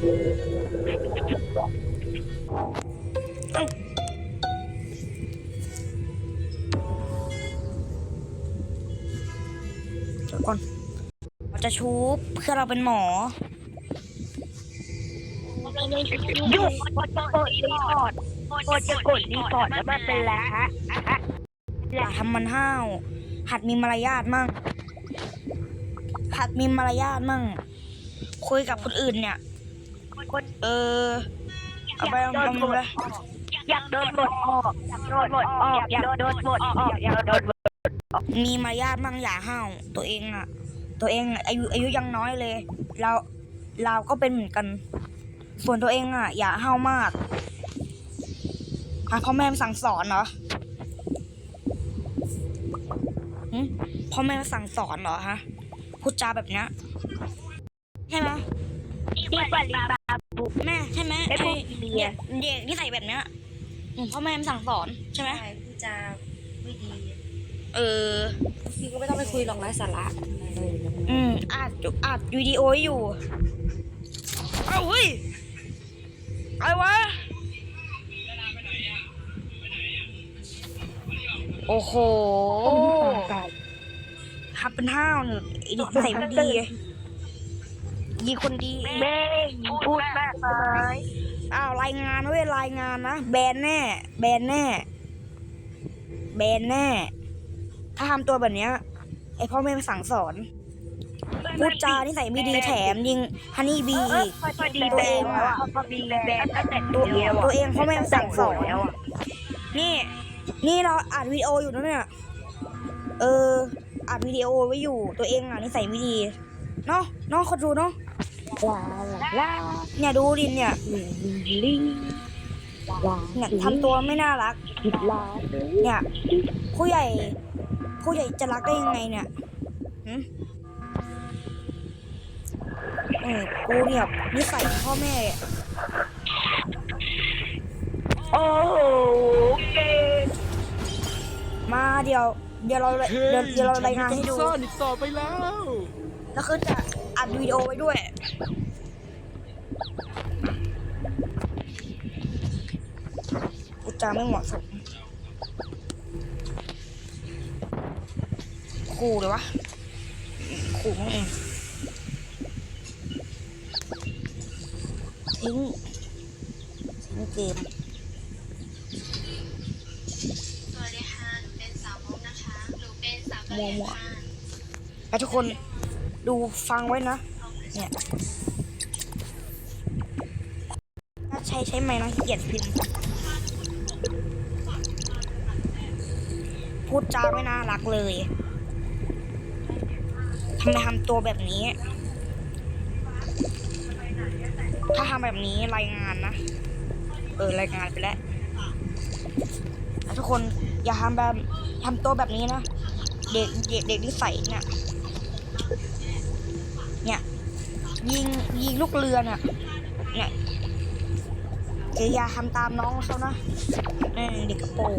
เดี๋ยวก่อนเราจะชูบเพื่อเราเป็นหมอหยุดกดกดรีพอร์ตกดจะกดรีพอร์ตแล้วมันเป็นแล้วฮะอย่าทำมันห้าว หัดมีมารยาทมั่งหัดมีมารยาทมั่ง คุยกับคนอื่นเนี่ย เออเอาไปเอาไปเอาไปอยากโดนบทออกอยากโดนบทออกอยากโดนบทออกอยากโดนบทมีมารยาทมั่งอย่าห้าวตัวเองอะตัวเองอายุอายุยังน้อยเลย เราเราก็เป็นเหมือนกัน ส่วนตัวเองอะอย่าห้าวมากฮะพ่อแม่สั่งสอนเหรอหึพ่อแม่สั่งสอนเหรอฮะพูดจาแบบเนี้ยใช่ไหมดีกว่าลีบาบุแม่ใช่ไหม ไอ้พวกไอ้เมียเด็กนิสัยแบบเนี้ยอืมพ่อแม่มันสั่งสอนใช่ไหมใช่พูดจาไม่ดี เออพี่ก็ไม่ต้องไปคุยหรอกไร้สาระอืมอัดอยู่อัดวิดีโอไว้อยู่เอาเฮ้ยอะไรวะโอ้โหทับเป็นห้าวเนี่ยไอ้เด็กใส่ไม่ดี ยีคนดี แม่พูดมากไหม อ้าวรายงานเว้ยรายงานนะแบนแน่แบนแน่แบนแน่ ถ้าทำตัวแบบเนี้ยไอพ่อแม่มาสั่งสอน พูดจานิสัยไม่ดีแถมยิงฮันนี่บีอีกพอดีแบนอะพอดีแบนตั้งแต่ตัวเดียวตัวเองพ่อแม่มาสั่งสอนแล้วนี่ นี่เราอัดวิดีโออยู่นะเนี่ยเอออัดวิดีโอไว้อยู่ตัวเองอะนิสัยไม่ดีเนาะเนาะคนดูเนาะ ลาลาเนี่ยดูดิเนี่ยลิงลาเนี่ยทำตัวไม่น่ารักลาเนี่ย ผู้ใหญ่ ผู้ใหญ่จะรักได้ยังไงเนี่ยหืมเออกูเนี่ยนิสัยพ่อแม่ โอ้โหเก่งมาเดี๋ยว เดี๋ยวเราเดี๋ยวเดี๋ยวเรารายงานให้ดูซ่อนอีกต่อไปแล้วแล้วคือจะ อัดวิดีโอไว้ด้วยกูจะไม่เหมาะสมขู่เลยวะขู่มึงเองทิ้งทิ้งเกมสวัสดีค่ะหนูเป็นสาวมงนะคะหนูเป็นสาวกะเหรี่ยงค่ะแล้วทุกคน ดูฟังไว้นะ เนี่ยถ้าใช้ใช้ไม้นะขี้เกียจพิมพ์พูดจาไม่น่ารักเลยทำไมทำตัวแบบนี้ ถ้าทำแบบนี้รายงานนะ เออรายงานไปแล้วแล้วทุกคนอย่าทำแบบทำตัวแบบนี้นะ เด็กเด็กเด็กที่ใส่เนี่ย เนี่ย ยิงยิงลูกเรือเนี่ยเนี่ยอย่าอย่าทำตามน้องเขานะเออเด็กกระโปรง